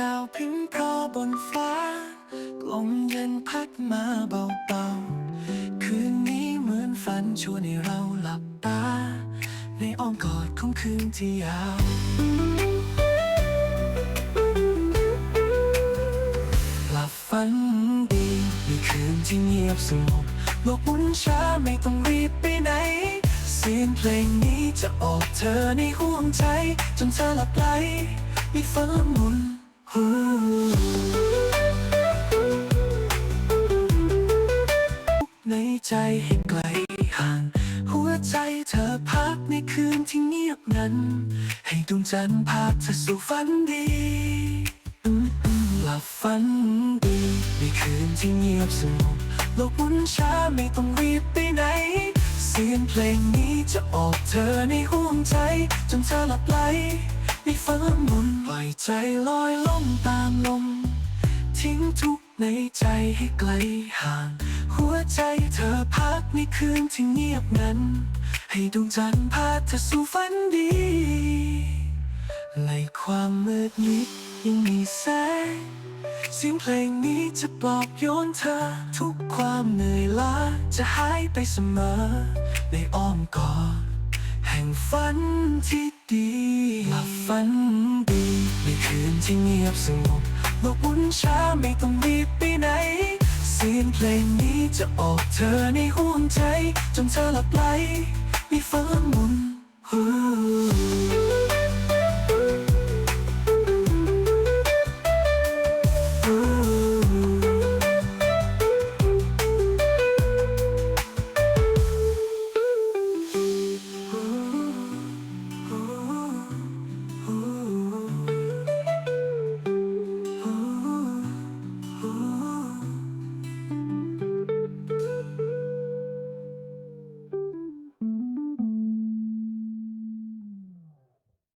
ดาวพิมพ์พรอบนฟ้ากลมเย็นพัดมาเบาๆ คืนนี้เหมือนฝันชวนให้เราหลับตา ในอ้อมกอดของคืนที่ยาวหลับฝันดีในคืนที่เงียบสงบโลกหมุนช้าไม่ต้องรีบไปไหนเสียงเพลงนี้จะออกเธอในห่วงใจ จนเธอหลับไหลมีฟ้าหมุน ในใจให้ไกลห่าง หัวใจเธอพักในคืนที่เงียบนั้น ให้ดวงจันทร์พาเธอสู่ฝันดีหลับฝันดีในคืนที่เงียบสงบโลกหมุนช้าไม่ต้องรีบไปไหน เสียงเพลงนี้จะออกเธอในห่วงใจ จนเธอหลับไหล ในฟ้าหมุนปล่อยใจลอยล่องตามลม ทิ้งทุกในใจให้ไกลห่าง หัวใจเธอพักในคืนที่เงียบนั้น ให้ดวงจันทร์พาเธอสู่ฝันดีในความมืดมิดยังมีแสงเสียงเพลงนี้จะปลอบโยนเธอ ทุกความเหนื่อยล้าจะหายไปเสมอ ในอ้อมกอดแห่งฝันที่ดี ฝันดีในคืนที่เงียบสงบโลกวุ่นช้าไม่ต้องรีบไปไหนเสียงเพลงนี้จะออกเธอในห่วงใจ จนเธอหลับไหลมีฟ้าหมุนฮู้